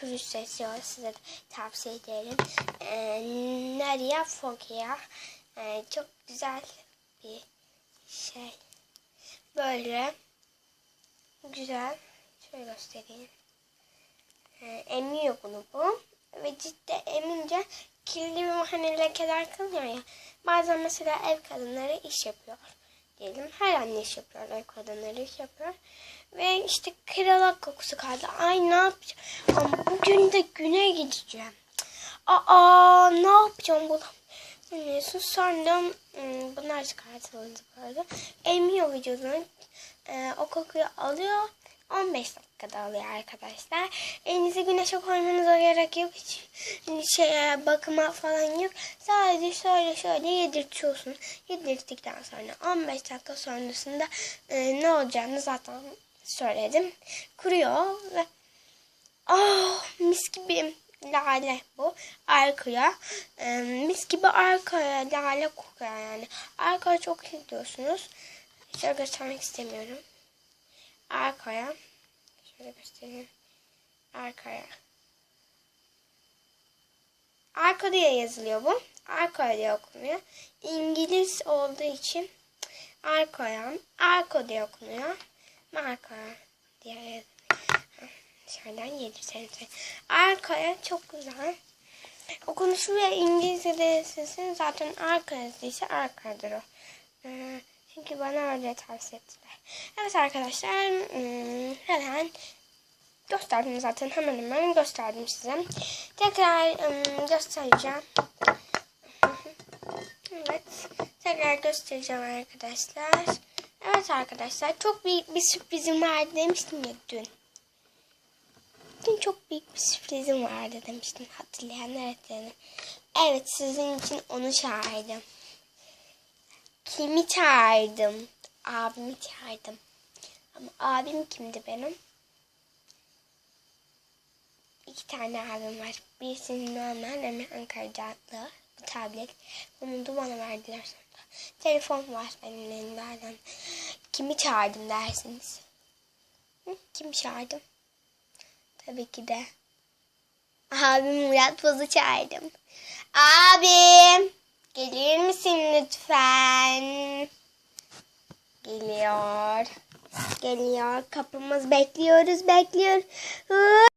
pürüz sesi var. Size tavsiye ederim. Ee, Naria Fogia. Ee, çok güzel bir şey. Böyle güzel. Şöyle göstereyim. Ee, emiyor bunu bu. Ve cidden emince kirli bir hani lekeler kalıyor ya. Bazen mesela ev kadınları iş yapıyor. Diyelim her anne iş yapıyor. Ev kadınları iş yapıyor. Ve işte kralak kokusu kaldı. Ay ne yapacağım? Ama bugün de güne gideceğim. Aa ne yapacağım bu? Neyse sonra hmm, bunlar çıkartıldı böyle. Emiyor vücudunu. Ee, o kokuyu alıyor. 15 dakikada alıyor arkadaşlar. Elinize güneşe koymanıza gerek yok. Hiç şey, bakıma falan yok. Sadece şöyle şöyle yedirtiyorsun. Yedirttikten sonra 15 dakika sonrasında e, ne olacağını zaten söyledim. Kuruyor ve oh, mis gibi lale bu. Arkaya e, mis gibi arkaya lale kokuyor yani. Arkaya çok gidiyorsunuz. Şöyle göstermek istemiyorum arkaya şöyle göstereyim arkaya arka diye yazılıyor bu. Arka diye okunuyor. İngiliz olduğu için arkaya arka diye okunuyor. Marka diye yazılıyor. Dışarıdan yedirselim arkaya çok güzel. Okunuşu ve İngilizce'de sesin zaten arka yazdıysa arkadır o. Ee, çünkü bana öyle tavsiye ettiler. Evet arkadaşlar hmm, hemen gösterdim zaten hemen hemen gösterdim size. Tekrar hmm, göstereceğim. Evet tekrar göstereceğim arkadaşlar. Evet arkadaşlar çok büyük bir sürprizim vardı demiştim ya dün. Dün çok büyük bir sürprizim vardı demiştim hatırlayanlar hatırlayanlar. Evet sizin için onu çağırdım. Kimi çağırdım? Abimi çağırdım. Ama abim kimdi benim? İki tane abim var. Birisinin ama Ankara'da bu tablet. Bunu da bana verdiler sonra. Telefon var benim elimde. Kimi çağırdım dersiniz? Hı? Kimi çağırdım? Tabii ki de. Abim Murat Boz'u çağırdım. Abim! Gelir misin lütfen? Geliyor. Geliyor. Kapımız bekliyoruz, bekliyor.